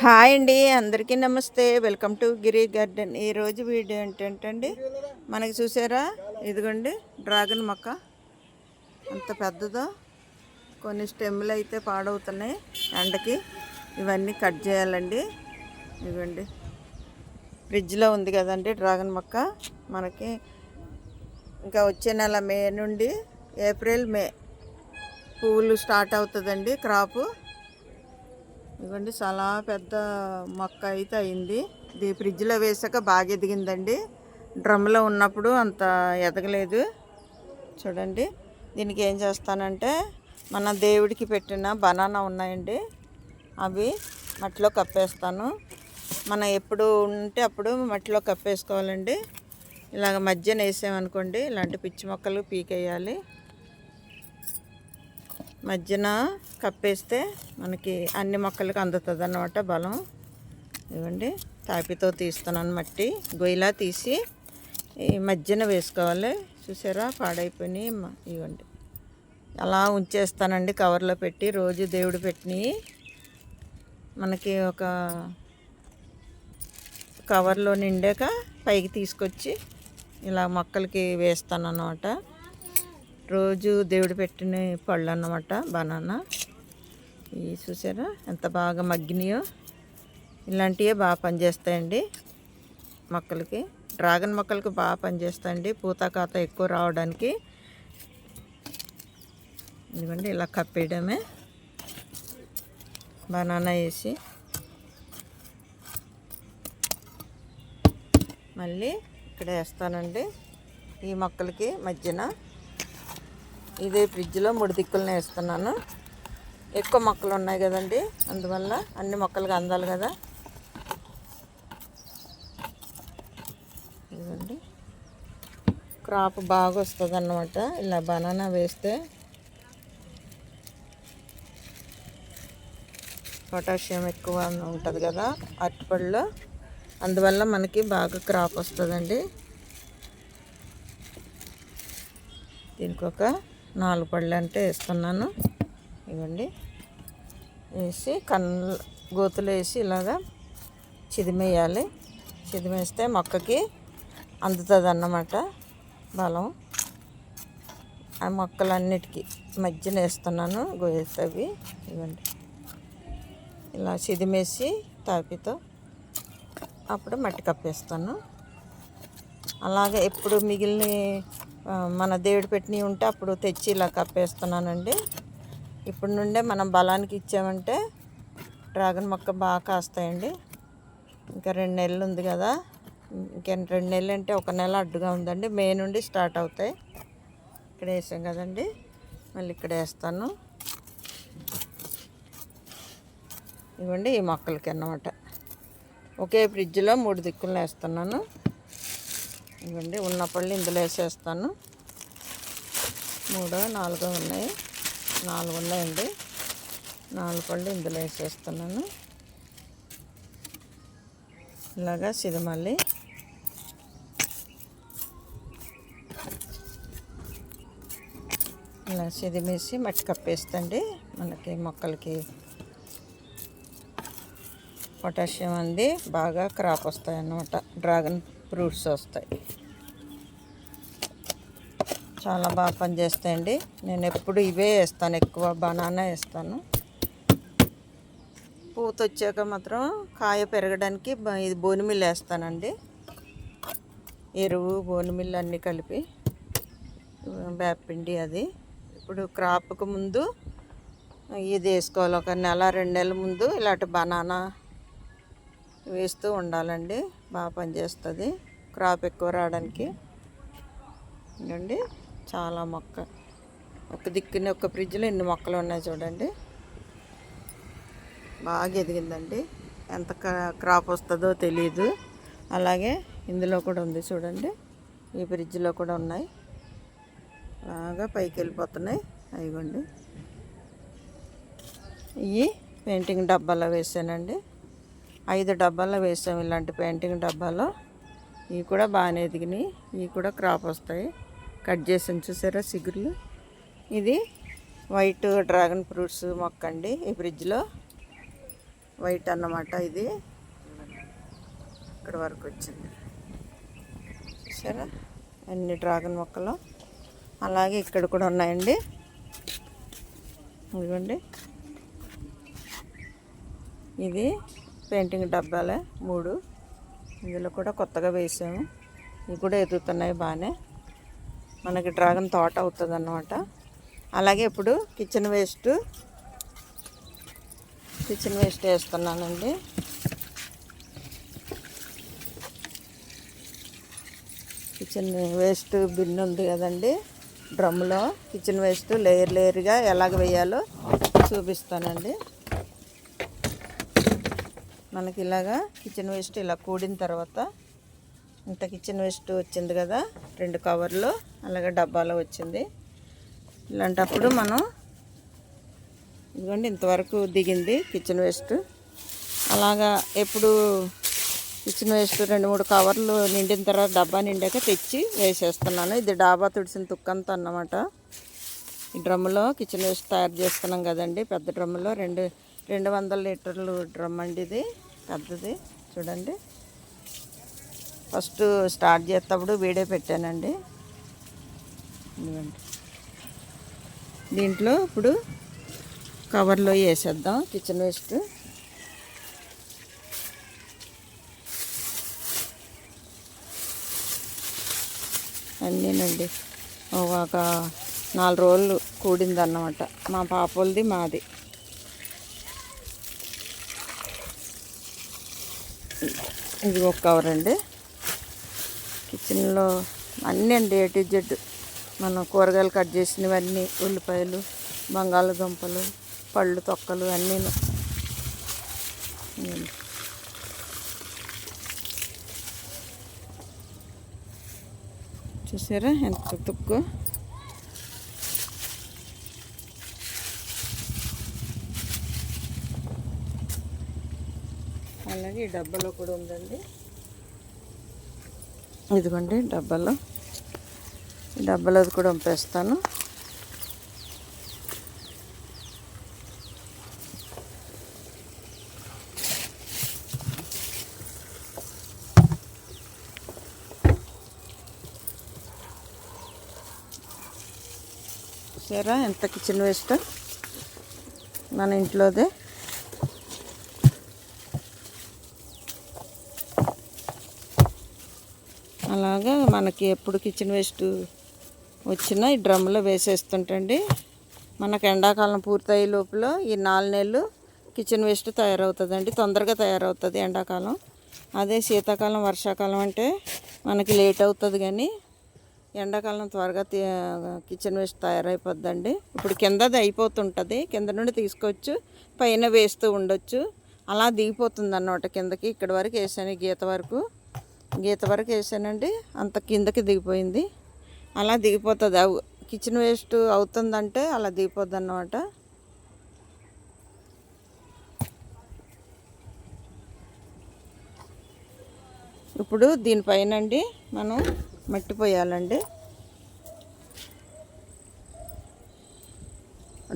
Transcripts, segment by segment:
Hi అండి అందరికీ నమస్తే. Welcome to Giri garden. ఈరోజు వీడియో ఏంటంటే మనకి చూసారా? ఇదిగోండి డ్రాగన్ మొక్క. అంత పెద్దదో. కొన్ని స్టెమ్లు అయితే పాడవుతున్నాయి ఎండకి. ఇవన్నీ కట్ చేయాలండి. ఇవ్వండి ఫ్రిడ్జ్లో ఉంది కదండి డ్రాగన్ మొక్క. మనకి ఇంకా వచ్చే నెల మే నుండి ఏప్రిల్ మే పువ్వులు స్టార్ట్ అవుతుందండి క్రాపు. ఇదిగోండి చాలా పెద్ద మొక్క అయితే అయింది. ఇది ఫ్రిడ్జ్లో వేసాక బాగా ఎదిగిందండి. డ్రమ్లో ఉన్నప్పుడు అంత ఎదగలేదు. చూడండి దీనికి ఏం చేస్తానంటే మన దేవుడికి పెట్టిన బనానా ఉన్నాయండి. అవి మట్టిలో కప్పేస్తాను. మనం ఎప్పుడు ఉంటే అప్పుడు మట్టిలో కప్పేసుకోవాలండి. ఇలాగ మధ్యన వేసామనుకోండి ఇలాంటి పిచ్చి మొక్కలు పీకేయాలి. మధ్యన కప్పేస్తే మనకి అన్ని మొక్కలకి అందుతుంది అన్నమాట బలం. ఇవ్వండి తాపితో తీస్తున్నాను మట్టి. గొయ్యిలా తీసి ఈ మధ్యన వేసుకోవాలి. చూసారా పాడైపోయినాయి. ఇవ్వండి. అలా ఉంచేస్తానండి కవర్లో పెట్టి. రోజు దేవుడు పెట్టినవి. మనకి ఒక కవర్లో నిండాక పైకి తీసుకొచ్చి ఇలా మొక్కలకి వేస్తాను అన్నమాట రోజు దేవుడు పెట్టిన పళ్ళు అన్నమాట బనానా. ఇవి చూసారా? ఎంత బాగా మగ్గినాయో. ఇలాంటివే బాగా పనిచేస్తాయండి మొక్కలకి. డ్రాగన్ మొక్కలకి బాగా పనిచేస్తాయండి పూత కాత ఎక్కువ రావడానికి. ఇదిగోండి ఇలా కప్పేయడమే బనానా వేసి. మళ్ళీ ఇక్కడ వేస్తానండి ఈ మొక్కలకి మధ్యన. ఇదే ఫ్రిడ్జ్లో మూడు దిక్కులను వేస్తున్నాను ఎక్కువ మొక్కలు ఉన్నాయి కదండి అందువల్ల అన్ని మొక్కలకి అందాలి కదా. ఇదండి క్రాప్ బాగా వస్తుంది అన్నమాట ఇలా బనానా వేస్తే పొటాషియం ఎక్కువ ఉంటుంది కదా అరటిపళ్ళలో అందువల్ల మనకి బాగా క్రాప్ వస్తుందండి. దీనికి ఒక నాలుగు పళ్ళు అంటే వేస్తున్నాను. ఇవ్వండి. వేసి కన్ను గోతులు వేసి ఇలాగా చిదిమేయాలి. చిదిమేస్తే మొక్కకి అందుతుంది అన్నమాట బలం. ఆ మొక్కలన్నిటికీ మధ్యన వేస్తున్నాను గోతవి ఇవ్వండి. ఇలా చిదిమేసి తాపితో అప్పుడు మట్టి కప్పేస్తాను. అలాగే ఎప్పుడు మిగిలిన మన దేవుడు పెట్టినవి ఉంటే అప్పుడు తెచ్చి ఇలా కప్పేస్తున్నానండి. ఇప్పుడు నుండే మనం బలానికి ఇచ్చామంటే డ్రాగన్ మొక్క బాగా కాస్తాయండి. ఇంకా రెండు నెలలు ఉంది కదా. ఇంకా రెండు నెలలు అంటే ఒక నెల అడ్డుగా ఉందండి. మే నుండి స్టార్ట్ అవుతాయి. ఇక్కడ వేసాం కదండి. మళ్ళీ ఇక్కడ వేస్తాను. ఇవ్వండి ఈ మొక్కలకి అన్నమాట. ఒకే ఫ్రిడ్జ్లో మూడు దిక్కులు వేస్తున్నాను. ఇవ్వండి ఉన్న పళ్ళు ఇందులో వేసేస్తాను. మూడో నాలుగో ఉన్నాయి. నాలుగు ఉన్నాయండి. నాలుగు పళ్ళు ఇందులో వేసేస్తున్నాను. ఇలాగా సిరిమల్లి. ఇలా సిదిమేసి మట్టి కప్పేస్తండి. మనకి మొక్కలకి పొటాషియం అంది. బాగా క్రాప్ వస్తాయన్నమాట. డ్రాగన్ ఫ్రూట్స్ వస్తాయి. చాలా బాగా పనిచేస్తాయండి నేను ఎప్పుడు ఇవే వేస్తాను ఎక్కువ బనానా వేస్తాను. పూత వచ్చాక మాత్రం కాయ పెరగడానికి ఇది బోనిమిల్లు వేస్తానండి. ఎరువు బోనిమిల్లు అన్నీ కలిపి వేపిండి అది. ఇప్పుడు క్రాప్కు ముందు ఇది వేసుకోవాలి. ఒక నెల రెండు నెలల ముందు ఇలాంటి బనానా వేస్తూ ఉండాలండి. బాగా పనిచేస్తుంది. క్రాప్ ఎక్కువ రావడానికి. ఇదండి చాలా మొక్క. ఒక దిక్కుని ఒక ఫ్రిడ్జ్లో ఎన్ని మొక్కలు ఉన్నాయి చూడండి. బాగా ఎదిగిందండి. ఎంత క్రాప్ వస్తుందో తెలియదు అలాగే ఇందులో కూడా ఉంది చూడండి. ఈ ఫ్రిడ్జ్లో కూడా ఉన్నాయి. బాగా పైకి వెళ్ళిపోతున్నాయి. అయిగోండి ఇవి పెయింటింగ్ డబ్బాలో వేసానండి. ఐదు డబ్బాల్లో వేసాము ఇలాంటి పెయింటింగ్ డబ్బాలో. ఇవి కూడా బాగానే ఎదిగినాయి. ఇవి కూడా క్రాప్ వస్తాయి. కట్ చేసాను చూసారా సిగురులు? ఇది వైట్ డ్రాగన్ ఫ్రూట్స్ మొక్క అండి. ఈ ఫ్రిడ్జ్లో వైట్ అన్నమాట ఇది. ఇక్కడ వరకు వచ్చింది. చూసారా? అన్ని డ్రాగన్ మొక్కలు. అలాగే ఇక్కడ కూడా ఉన్నాయండి. ఇదిగోండి. ఇది పెయింటింగ్ డబ్బాలే మూడు. ఇందులో కూడా కొత్తగా వేసాము. ఇవి కూడా ఎదుగుతున్నాయి బాగానే. మనకి డ్రాగన్ తోట అవుతుంది అన్నమాట అలాగే ఇప్పుడు కిచెన్ వేస్ట్. కిచెన్ వేస్ట్ వేస్తున్నానండి. కిచెన్ వేస్ట్ బిన్ ఉంది కదండి. డ్రమ్లో కిచెన్ వేస్ట్ లేయర్ లేయర్గా ఎలాగ వేయాలో చూపిస్తానండి. మనకి ఇలాగా కిచెన్ వేస్ట్ ఇలా కూడిన తర్వాత ఇంత కిచెన్ వేస్ట్ వచ్చింది కదా రెండు కవర్లు అలాగే డబ్బాలో వచ్చింది. ఇలాంటప్పుడు మనం ఇదిగోండి ఇంతవరకు దిగింది కిచెన్ వేస్ట్. అలాగా ఎప్పుడు కిచెన్ వేస్ట్ రెండు మూడు కవర్లు నిండిన తర్వాత డబ్బా నిండాక తెచ్చి వేసేస్తున్నాను. ఇది డాబా తుడిసిన తుక్కంతా అన్నమాట. ఈ డ్రమ్ములో కిచెన్ వేస్ట్ తయారు చేస్తున్నాం కదండి పెద్ద డ్రమ్ములో రెండు రెండు వందల లీటర్లు డ్రమ్ అండి ఇది. పెద్దది. చూడండి. ఫస్ట్ స్టార్ట్ చేసేటప్పుడు వీడే పెట్టానండి. దీంట్లో ఇప్పుడు కవర్లో వేసేద్దాం కిచెన్ వేస్ట్. అన్నీనండి. ఒక నాలుగు రోజులు కూడింది అన్నమాట మా పాపలది మాది. ఇది ఒక కవర్ అండి. కిచెన్లో అన్నీ అండి ఏ టు జెడ్. మనం కూరగాయలు కట్ చేసినవన్నీ ఉల్లిపాయలు బంగాళదుంపలు పళ్ళు తొక్కలు అన్నీ చూసారా ఎంత తుక్కు? అలాగే ఈ డబ్బాలో కూడా ఉందండి. ఇదిగోండి డబ్బాలో. ఈ డబ్బాలో అది కూడా పంపేస్తాను చూసారా ఎంత కిచెన్ వేస్ట్? మన ఇంట్లోదే. అలాగా మనకి ఎప్పుడు కిచెన్ వేస్ట్ వచ్చినా ఈ డ్రమ్లో వేసేస్తుంటండి. మనకు ఎండాకాలం పూర్తయ్యే లోపల ఈ నాలుగు నెలలు కిచెన్ వేస్ట్ తయారవుతుందండి. తొందరగా తయారవుతుంది ఎండాకాలం. అదే శీతాకాలం వర్షాకాలం అంటే మనకి లేట్ అవుతుంది కానీ ఎండాకాలం త్వరగా కిచెన్ వేస్ట్ తయారైపోద్దండి. ఇప్పుడు కిందది అయిపోతుంటుంది. కింద నుండి తీసుకోవచ్చు. పైన వేస్తూ ఉండొచ్చు. అలా దిగిపోతుంది అన్నమాట కిందకి. ఇక్కడ వరకు వేసాను గీత వరకు. గీత వరకు వేసానండి. అంత కిందకి దిగిపోయింది. అలా దిగిపోతుంది. అవు కిచెన్ వేస్ట్ అవుతుందంటే అలా దిగిపోద్ది అన్నమాట ఇప్పుడు దీనిపైన అండి మనం మట్టి పోయాలండి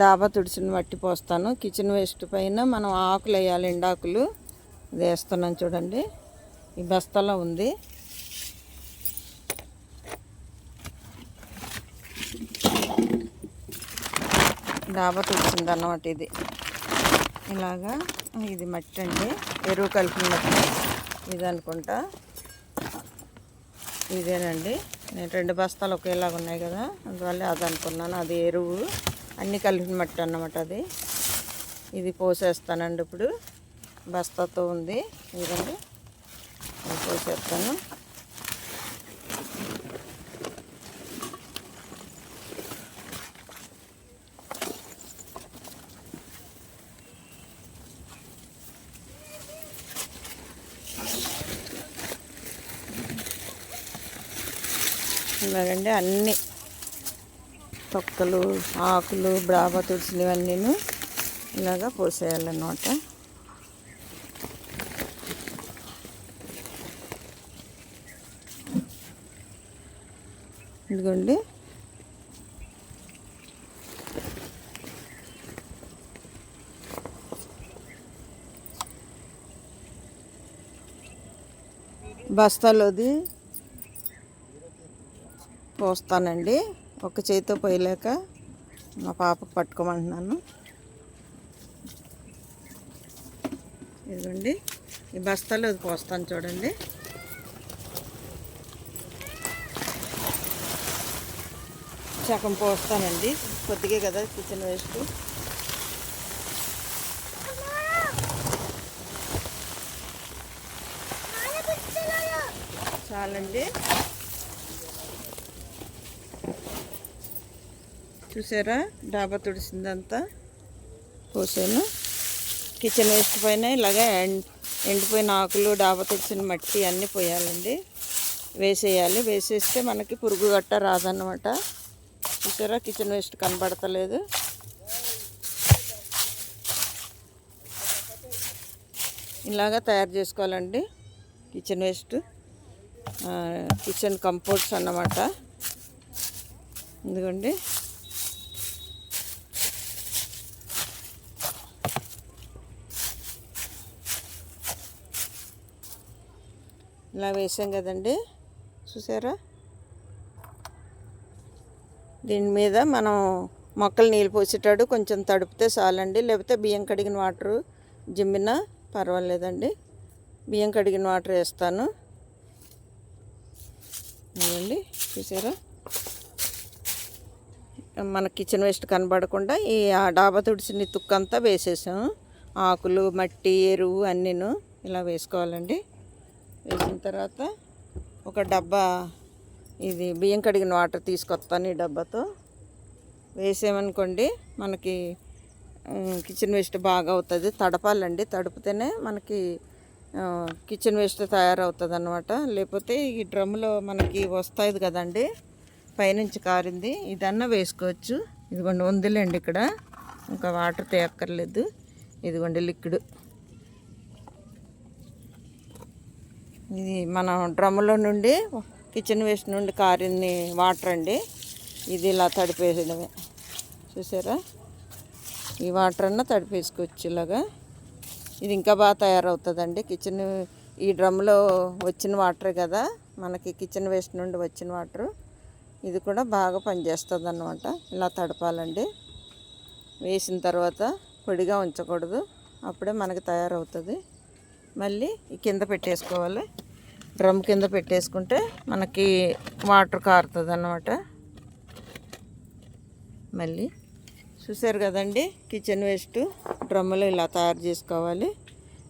డాబా తుడిచిన మట్టి పోస్తాను. కిచెన్ వేస్ట్ పైన మనం ఆకులు వేయాలి. ఎండాకులు. ఇది వేస్తున్నాను చూడండి. ఈ బస్తాలో ఉంది. డాబా తుడిచింది అన్నమాట ఇది. ఇలాగా ఇది మట్టి అండి. ఎరువు కలిపిన మట్టి. ఇది అనుకుంటా. ఇదేనండి. నేను రెండు బస్తాలు ఒకేలాగా ఉన్నాయి కదా. అందువల్ల అది అనుకున్నాను. అది ఎరువు. అన్నీ కలిపిన మట్టి అన్నమాట అది. ఇది పోసేస్తానండి ఇప్పుడు. బస్తాతో ఉంది. ఇదండి పోసేస్తాను ఇలాగండి అన్ని తొక్కలు ఆకులు బ్రాబా తుడుసులు ఇవన్నీను ఇలాగా పోసేయాలన్నమాట. ఇదిగోండి. బస్తాలోది పోస్తానండి. ఒక చేతితో పోయలేక మా పాపకు పట్టుకోమంటున్నాను. ఇదిగోండి. ఈ బస్తాలో పోస్తాను చూడండి. సగం పోస్తానండి. కొద్దిగే కదా కిచెన్ వేస్ట్. చాలండి. చూసారా? డాబా తుడిసిందంతా. పోసాను. కిచెన్ వేస్ట్ పైన ఇలాగే ఎండ్ ఎండిపోయిన ఆకులు డాబా తుడిసిన మట్టి అన్నీ పోయాలండి. వేసేయాలి. వేసేస్తే మనకి పురుగు గట్ట రాదన్నమాట. చూసారా? కిచెన్ వేస్ట్ కనబడతలేదు. ఇలాగా తయారు చేసుకోవాలండి. Kitchen waste. కిచెన్ కంపోర్ట్స్ అన్నమాట. ఎందుకండి ఇలా వేసాం కదండి. చూసారా? దీని మీద మనం మొక్కలు నీళ్ళు పోసేటాడు కొంచెం తడిపితే చాలండి. లేకపోతే బియ్యం కడిగిన వాటరు జిమ్మినా పర్వాలేదండి. బియ్యం కడిగిన వాటర్ వేస్తాను. ఇవ్వండి చూసారా? మన కిచెన్ వేస్ట్ కనబడకుండా ఈ ఆ డాబా తుడిచిన తుక్కంతా వేసేసాం. ఆకులు మట్టి ఎరువు అన్నీను ఇలా వేసుకోవాలండి. వేసిన తర్వాత ఒక డబ్బా ఇది బియ్యం కడిగిన వాటర్ తీసుకొస్తాను ఈ డబ్బాతో. వేసామనుకోండి మనకి కిచెన్ వేస్ట్ బాగా అవుతుంది తడపాలండి. తడిపితేనే మనకి కిచెన్ వేస్ట్ తయారవుతుంది అనమాట లేకపోతే ఈ డ్రమ్లో మనకి వస్తాయి కదండి పైనుంచి కారింది. ఇదన్నా వేసుకోవచ్చు. ఇదిగోండి ఉందిలేండి ఇక్కడ. ఇంకా వాటర్ తేక్కర్లేదు. ఇదిగోండి లిక్విడ్. ఇది మన డ్రమ్లో నుండి కిచెన్ వేస్ట్ నుండి కారిని వాటర్ అండి. ఇది ఇలా తడిపేయడమే చూసారా? ఈ వాటర్ అన్న తడిపేసుకోవచ్చు ఇలాగా ఇది ఇంకా బాగా తయారవుతుందండి. కిచెన్ ఈ డ్రమ్లో వచ్చిన వాటర్ కదా. మనకి కిచెన్ వేస్ట్ నుండి వచ్చిన వాటర్. ఇది కూడా బాగా పనిచేస్తుంది అన్నమాట ఇలా తడపాలండి. వేసిన తర్వాత పొడిగా ఉంచకూడదు. అప్పుడే మనకి తయారవుతుంది. మళ్ళీ కింద పెట్టేసుకోవాలి. డ్రమ్ కింద పెట్టేసుకుంటే మనకి వాటర్ కారుతుంది అన్నమాట మళ్ళీ చూసారు కదండి కిచెన్ వేస్ట్ డ్రమ్ములు ఇలా తయారు చేసుకోవాలి.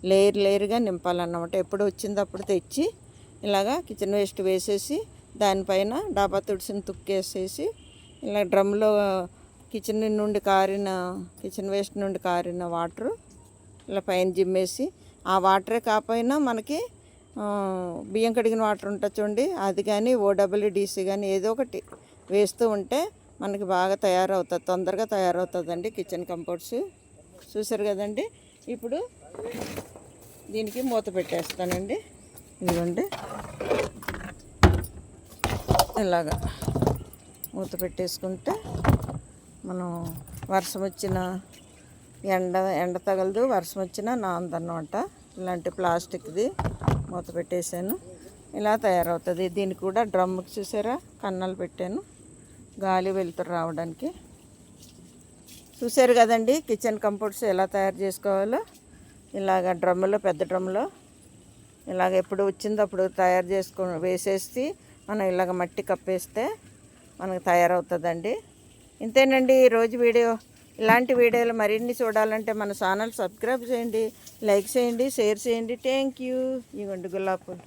లేయర్ లేయర్గా నింపాలన్నమాట. ఎప్పుడు వచ్చింది అప్పుడు తెచ్చి ఇలాగా కిచెన్ వేస్ట్ వేసేసి దానిపైన డాబా తుడిసిన తుక్కేసేసి ఇలా డ్రమ్లో కిచెన్ నుండి కారిన కిచెన్ వేస్ట్ నుండి కారిన వాటరు ఇలా పైన జిమ్మేసి ఆ వాటరే కాకపోయినా మనకి బియ్యం కడిగిన వాటర్ ఉంటుంది చూడండి. అది కానీ ఓడబ్ల్యూడిసి కానీ ఏదో ఒకటి వేస్తూ ఉంటే మనకి బాగా తయారవుతుంది తొందరగా తయారవుతుందండి కిచెన్ కంపోర్ట్స్. చూసారు కదండి? ఇప్పుడు దీనికి మూత పెట్టేస్తానండి. ఇదిగోండి. ఇలాగా మూత పెట్టేసుకుంటే మనం వర్షం వచ్చిన ఎండ ఎండ తగలదు వర్షం వచ్చినా నాందన్నమాట. ఇలాంటి ప్లాస్టిక్ది. మూత పెట్టేశాను. ఇలా తయారవుతుంది. దీనికి కూడా డ్రమ్కి చూసారా? కన్నాలు పెట్టాను. గాలి వెలుతురు రావడానికి. చూశారు కదండి కిచెన్ కంపోర్ట్స్ ఎలా తయారు చేసుకోవాలో? ఇలాగ డ్రమ్ములో పెద్ద డ్రమ్లో ఇలాగ ఎప్పుడు వచ్చిందో అప్పుడు తయారు చేసుకో వేసేసి మనం ఇలాగ మట్టి కప్పేస్తే మనకు తయారవుతుందండి. ఇంతేనండి ఈరోజు వీడియో. ఇలాంటి వీడియోలు మరిన్ని చూడాలంటే మన ఛానల్ సబ్స్క్రైబ్ చేయండి లైక్ చేయండి షేర్ చేయండి. థ్యాంక్ యూ ఇవ్వండి గులాబ్ పూలు